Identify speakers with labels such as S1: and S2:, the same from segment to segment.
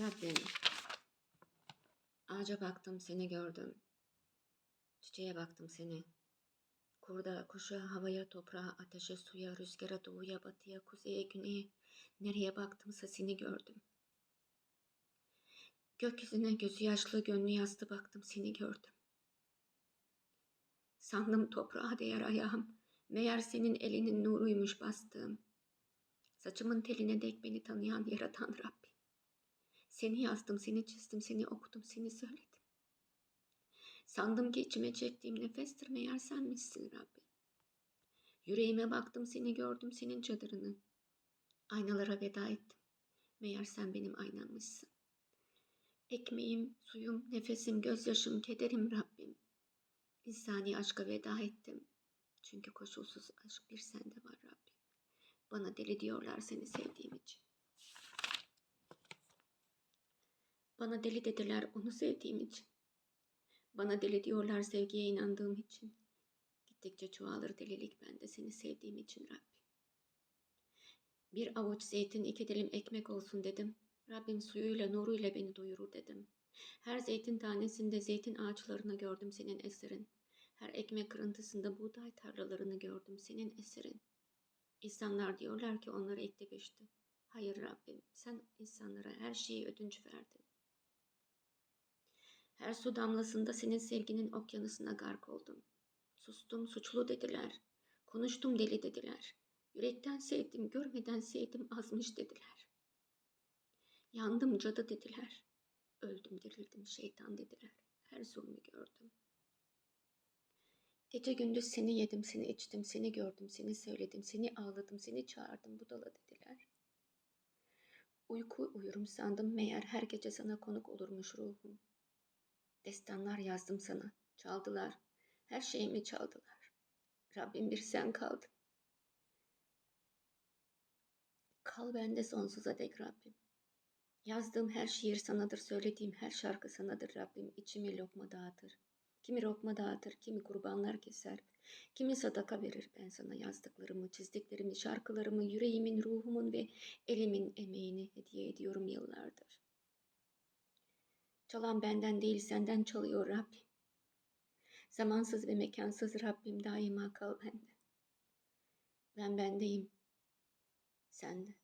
S1: Rabbim, ağaca baktım seni gördüm. Çiçeğe baktım seni. Kurda, kuşa, havaya, toprağa, ateşe, suya, rüzgara, doğuya, batıya, kuzeye, güneye. Nereye baktımsa seni gördüm. Gökyüzüne gözü yaşlı, gönlü yaslı baktım seni gördüm. Sandım toprağa değer ayağım. Meğer senin elinin nuruymuş bastığım. Saçımın teline dek beni tanıyan yaratan Rabbim. Seni yazdım, seni çizdim, seni okudum, seni söyledim. Sandım ki içime çektiğim nefestir meğer senmişsin Rabbim. Yüreğime baktım, seni gördüm, senin çadırını. Aynalara veda ettim. Meğer sen benim aynammışsın. Ekmeğim, suyum, nefesim, gözyaşım, kederim Rabbim. İnsani aşka veda ettim. Çünkü koşulsuz aşk bir sende var Rabbim. Bana deli diyorlar seni sevdiğim için. Bana deli dediler onu sevdiğim için. Bana deli diyorlar sevgiye inandığım için. Gittikçe çoğalır delilik bende seni sevdiğim için Rabbim. Bir avuç zeytin iki dilim ekmek olsun dedim. Rabbim suyuyla nuruyla beni doyurur dedim. Her zeytin tanesinde zeytin ağaçlarını gördüm senin eserin. Her ekmek kırıntısında buğday tarlalarını gördüm senin eserin. İnsanlar diyorlar ki onları ekti biçti. Hayır Rabbim sen insanlara her şeyi ödünç verdin. Her su damlasında senin sevginin okyanusuna gark oldum. Sustum suçlu dediler. Konuştum deli dediler. Yürekten sevdim, görmeden sevdim azmış dediler. Yandım cadı dediler. Öldüm dirildim şeytan dediler. Her zulmü gördüm. Gece gündüz seni yedim, seni içtim, seni gördüm, seni söyledim, seni ağladım, seni çağırdım budala dediler. Uyku uyurum sandım meğer her gece sana konuk olurmuş ruhum. Destanlar yazdım sana, çaldılar, her şeyimi çaldılar. Rabbim bir sen kaldın. Kal bende sonsuza dek Rabbim. Yazdığım her şiir sanadır, söylediğim her şarkı sanadır Rabbim. İçimi lokma dağıtır. Kimi lokma dağıtır, kimi kurbanlar keser. Kimi sadaka verir ben sana yazdıklarımı, çizdiklerimi, şarkılarımı, yüreğimin, ruhumun ve elimin emeğini hediye ediyorum yıllardır. Çalan benden değil senden çalıyor Rabbim. Zamansız ve mekansız Rabbim daima kal bende. Ben bendeyim. Sen de.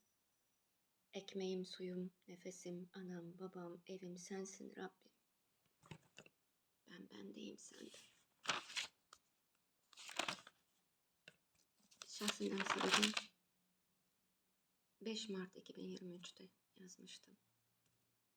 S1: Ekmeğim, suyum, nefesim, anam, babam, evim sensin Rabbim. Ben bendeyim sende. Şahsından sebebim 5 Mart 2023'te yazmıştım.